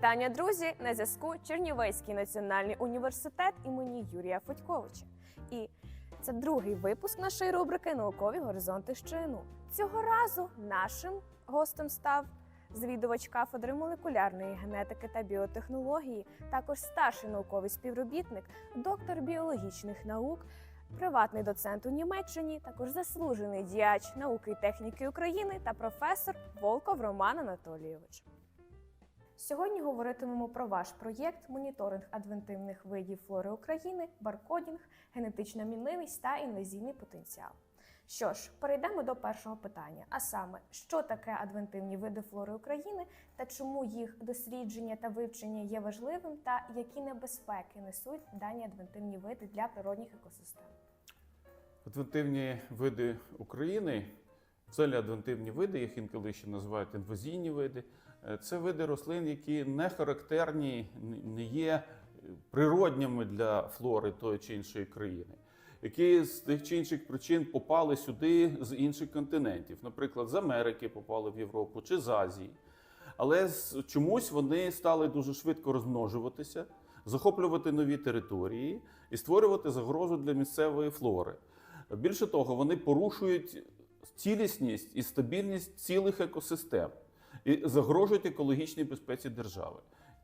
Вітання, друзі! На зв'язку Чернівецький національний університет імені Юрія Федьковича. І це другий випуск нашої рубрики Наукові горизонти ЩНУ. Цього разу нашим гостем став завідувач кафедри молекулярної генетики та біотехнології, також старший науковий співробітник, доктор біологічних наук, приватний доцент у Німеччині, також заслужений діяч науки і техніки України та професор Волков Роман Анатолійович. Сьогодні говоритимемо про ваш проєкт моніторинг адвентивних видів флори України, баркодінг, генетична мінливість та інвазійний потенціал. Що ж, перейдемо до першого питання: а саме, що таке адвентивні види флори України та чому їх дослідження та вивчення є важливим, та які небезпеки несуть дані адвентивні види для природних екосистем. Адвентивні види України, взагалі адвентивні види, їх інколи ще називають інвазійні види. е, Це види рослин, які не характерні, не є природніми для флори тої чи іншої країни, які з тих чи інших причин попали сюди з інших континентів, наприклад, з Америки попали в Європу чи з Азії. Але чомусь вони стали дуже швидко розмножуватися, захоплювати нові території і створювати загрозу для місцевої флори. Більше того, вони порушують цілісність і стабільність цілих екосистем і загрожують екологічній безпеці держави.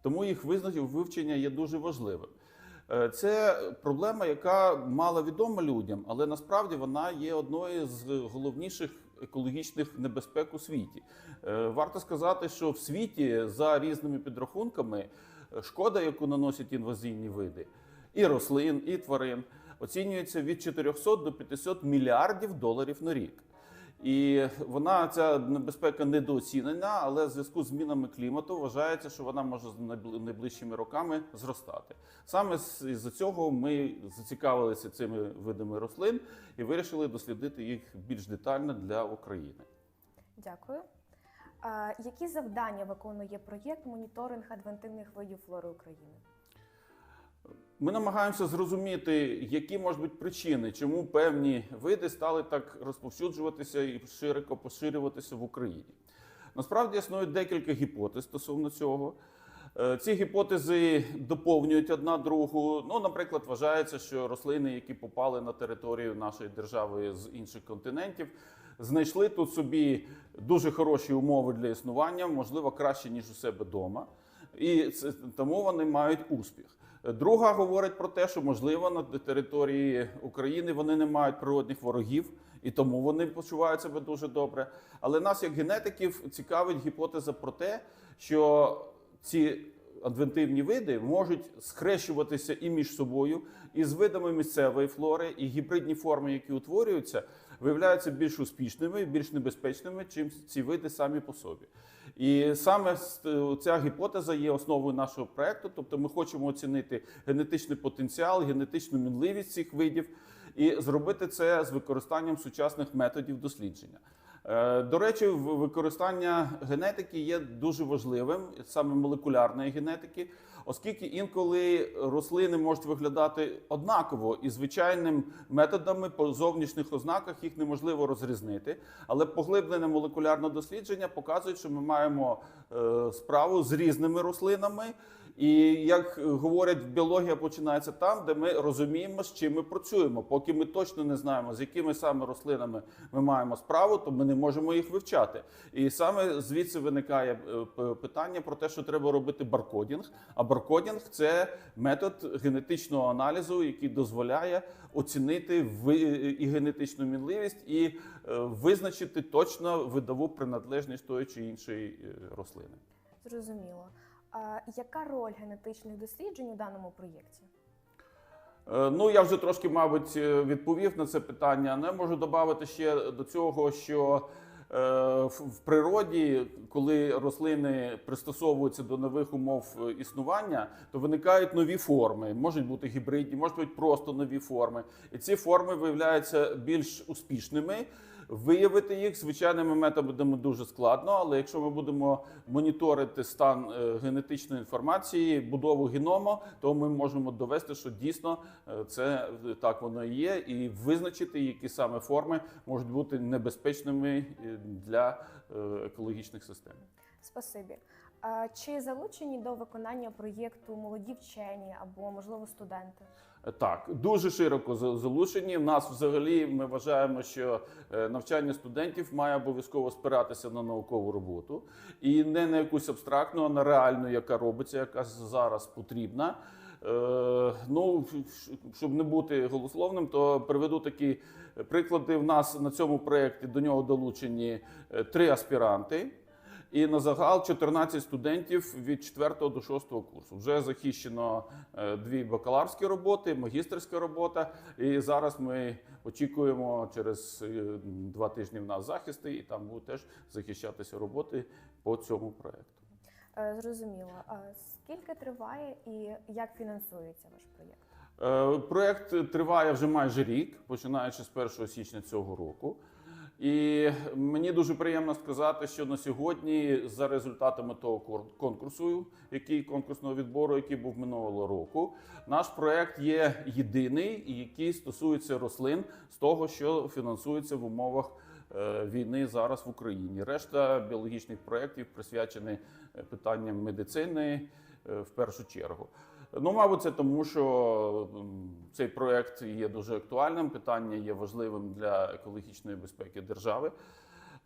Тому їх визначення вивчення є дуже важливим. Е, Це проблема, яка мало відома людям, але насправді вона є одною з головніших екологічних небезпек у світі. Е, Варто сказати, що в світі за різними підрахунками е, шкода, яку наносять інвазивні види, і рослин, і тварин, оцінюється від 400 до 500 мільярдів доларів на рік. І вона ця небезпека недооцінена, але в зв'язку з змінами клімату вважається, що вона може з найбли- найближчими роками зростати. Саме з цього ми зацікавилися цими видами рослин і вирішили дослідити їх більш детально для України. Дякую. А, які завдання виконує проєкт моніторинг адвентивних видів флори України? Ми намагаємося зрозуміти, які можуть бути причини, чому певні види стали так розповсюджуватися і широко поширюватися в Україні. Насправді існує декілька гіпотез стосовно цього. Е, Ці гіпотези доповнюють одна другу. Ну, наприклад, вважається, що рослини, які попали на територію нашої держави з інших континентів, знайшли тут собі дуже хороші умови для існування, можливо, краще ніж у себе вдома. І тому вони мають успіх. Друга говорить про те, що можливо на території України вони не мають природних ворогів, і тому вони почувають себе дуже добре. Але нас, як генетиків, цікавить гіпотеза про те, що ці адвентивні види можуть схрещуватися і між собою, і з видами місцевої флори, і гібридні форми, які утворюються, виявляються більш успішними, більш небезпечними, чим ці види самі по собі. І саме ця гіпотеза є основою нашого проекту. Тобто, ми хочемо оцінити генетичний потенціал, генетичну мінливість цих видів і зробити це з використанням сучасних методів дослідження. Е, До речі, використання генетики є дуже важливим, саме молекулярної генетики, оскільки інколи рослини можуть виглядати однаково і звичайним методами по зовнішніх ознаках їх неможливо розрізнити. Але поглиблене молекулярне дослідження показує, що ми маємо е, справу з різними рослинами. І як говорять, біологія починається там, де ми розуміємо, з чим ми працюємо. Поки ми точно не знаємо, з якими саме рослинами ми маємо справу, то ми не можемо їх вивчати. І саме звідси виникає е, питання про те, що треба робити баркодінг. А баркодінг це метод генетичного аналізу, який дозволяє оцінити і генетичну мінливість, і е, визначити точно видову приналежність тої чи іншої е, рослини. Зрозуміло. Яка роль генетичних досліджень у даному проєкті? Е, Ну, я вже трошки, мабуть, е, відповів на це питання. Не можу додати ще до цього, що в в природі, коли рослини пристосовуються до нових умов е, існування, то виникають нові форми. Можуть бути гібридні, можуть бути просто нові форми. І ці форми виявляються більш успішними. Виявити їх звичайними методами дуже складно, але якщо ми будемо моніторити стан е, генетичної інформації, будову геному, то ми можемо довести, що дійсно е, це е, так воно і є, і визначити, які саме форми можуть бути небезпечними е, для е, екологічних систем. Спасибі. Е, Чи залучені до виконання проєкту молоді вчені або, можливо, студенти? Так, дуже широко за- залучені. В нас взагалі ми вважаємо, що е, навчання студентів має обов'язково спиратися на наукову роботу і не на якусь абстрактну, а на реальну, яка робиться, яка зараз потрібна. Е, Ну, щоб не бути голословним, то приведу такі приклади. В нас на цьому проєкті до нього долучені е, три аспіранти. І на загал 14 студентів від 4 до 6 курсу. Вже захищено е, дві бакалаврські роботи, магістерська робота. І зараз ми очікуємо через два тижні в нас захисти, і там будуть теж захищатися роботи по цьому проекту. Е, Зрозуміло. А Скільки триває і як фінансується ваш проєкт? Е, Проект триває вже майже рік, починаючи з 1 січня цього року. І мені дуже приємно сказати, що на сьогодні, за результатами того конкурсу, який конкурсного відбору, який був минулого року, наш проект є єдиний, який стосується рослин з того, що фінансується в умовах війни зараз в Україні. Решта біологічних проєктів присвячені е, питанням медицини е, в першу чергу. Ну, мабуть, це тому, що цей проект є дуже актуальним. Питання є важливим для екологічної безпеки держави.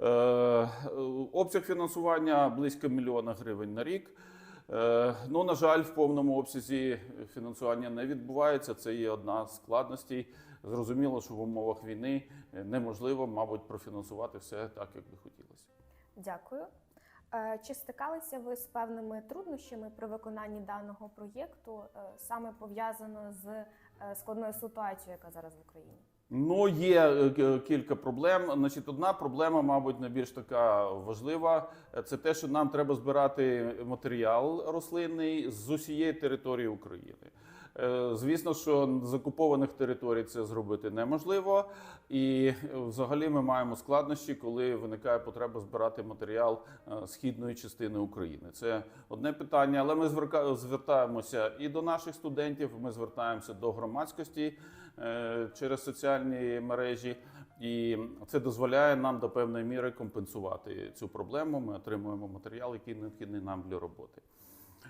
Е, е, обсяг фінансування близько мільйона гривень на рік. Е, ну, на жаль, в повному обсязі фінансування не відбувається. Це є одна з складностей. Зрозуміло, що в умовах війни е, неможливо, мабуть, профінансувати все так, як би хотілося. Дякую. Е, Чи стикалися ви з певними труднощами при виконанні даного проєкту, е, саме пов'язано з складною ситуацією, яка зараз в Україні? Ну, є кілька проблем. Значить, одна проблема, мабуть, найбільш така важлива, це те, що нам треба збирати матеріал рослинний з усієї території України. Е, Звісно, що з окупованих територій це зробити неможливо, і е, взагалі ми маємо складнощі, коли виникає потреба збирати матеріал е, східної частини України. Це одне питання, але ми звертаємося і до наших студентів. Ми звертаємося до громадськості через соціальні мережі, і це дозволяє нам до певної міри компенсувати цю проблему. Ми отримуємо матеріал, який необхідний нам для роботи.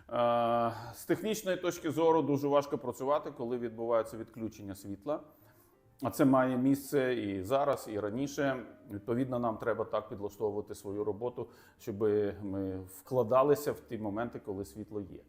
Е, З технічної точки зору дуже важко працювати, коли відбувається відключення світла. А це має місце і зараз, і раніше. Відповідно, нам треба так підлаштовувати свою роботу, щоб ми вкладалися в ті моменти, коли світло є.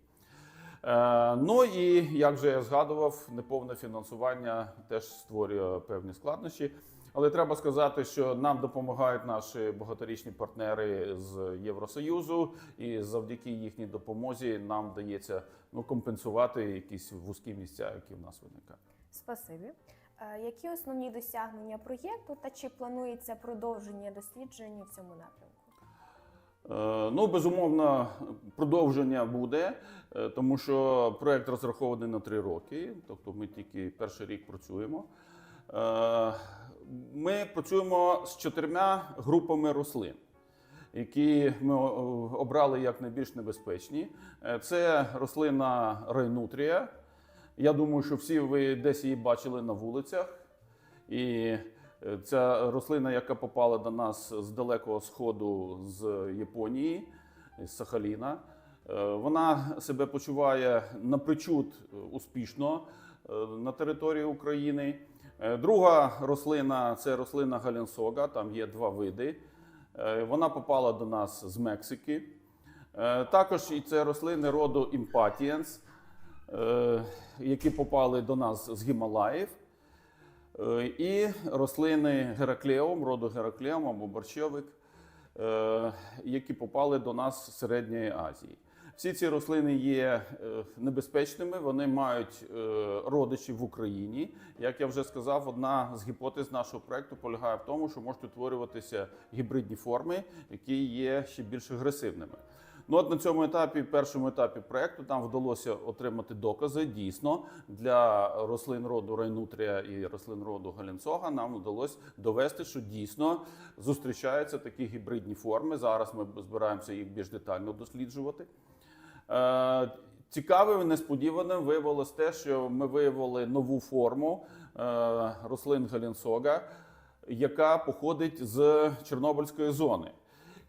Е, ну і як же я згадував, неповне фінансування теж створює певні складнощі. Але треба сказати, що нам допомагають наші багаторічні партнери з Євросоюзу, і завдяки їхній допомозі нам вдається ну, компенсувати якісь вузькі місця, які в нас виникають. Спасибі. Е, Які основні досягнення проєкту та чи планується продовження досліджень в цьому напрямку? Е, Ну, безумовно, продовження буде, е, тому що проект розрахований на три роки, тобто ми тільки перший рік працюємо. Ми працюємо з чотирма групами рослин, які ми обрали як найбільш небезпечні. Е, Це рослина райнутрія. Я думаю, що всі ви десь її бачили на вулицях. І е, ця рослина, яка попала до нас з далекого сходу з Японії, з Сахаліна, е, вона себе почуває напричуд успішно на території України. Е, Друга рослина це рослина галінсога, там є два види. Е, Вона попала до нас з Мексики. Е, Також і це рослини роду е, які попали до нас з Гімалаїв. І рослини Гераклеум, роду Гераклеум або борщовик, які попали до нас з Середньої Азії. Всі ці рослини є е, небезпечними, вони мають родичі родичів в Україні. Як я вже сказав, одна з гіпотез нашого проекту полягає в тому, що можуть утворюватися гібридні форми, які є ще більш агресивними. Ну, от на цьому етапі, першому етапі проекту, нам вдалося отримати докази. Дійсно, для рослин роду Райнутрія і рослин роду Галінцога нам вдалося довести, що дійсно зустрічаються такі гібридні форми. Зараз ми збираємося їх більш детально досліджувати. Е, Цікавим і несподіваним виявилось те, що ми виявили нову форму е, рослин Галінсога, яка походить з Чорнобильської зони.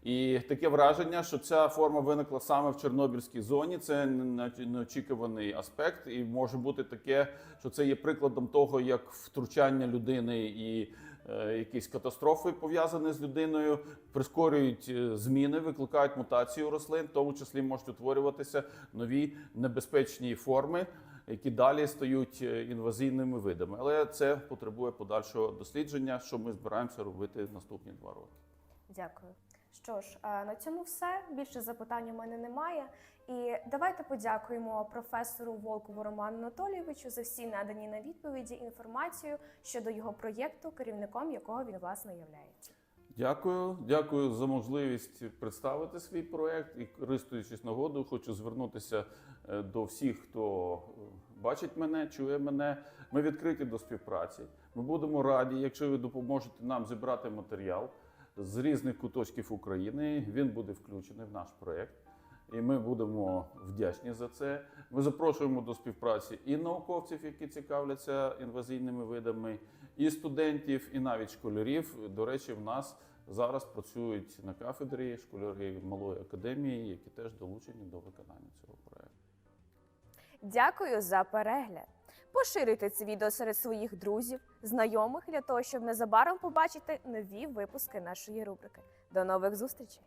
І таке враження, що ця форма виникла саме в Чорнобильській зоні. Це не- неочікуваний аспект, і може бути таке, що це є прикладом того, як втручання людини і е, якісь катастрофи пов'язані з людиною, прискорюють е, зміни, викликають мутацію рослин, в тому числі можуть утворюватися нові небезпечні форми, які далі стають е, інвазійними видами. Але це потребує подальшого дослідження, що ми збираємося робити в наступні два роки. Дякую. Що ж, е, на цьому все. Більше запитань у мене немає. І давайте подякуємо професору Волкову Роману Анатолійовичу за всі надані на відповіді інформацію щодо його проєкту, керівником якого він власне являється. Дякую, дякую за можливість представити свій проект і користуючись нагодою, хочу звернутися е, до всіх, хто бачить мене, чує мене. Ми відкриті до співпраці. Ми будемо раді, якщо ви допоможете нам зібрати матеріал з різних куточків України. Він буде включений в наш проект. І ми будемо вдячні за це. Ми запрошуємо до співпраці і науковців, які цікавляться інвазійними видами, і студентів, і навіть школярів. До речі, в нас зараз працюють на кафедрі школярі малої академії, які теж долучені до виконання цього проекту. Дякую за перегляд. Поширюйте це відео серед своїх друзів, знайомих для того, щоб незабаром побачити нові випуски нашої рубрики. До нових зустрічей!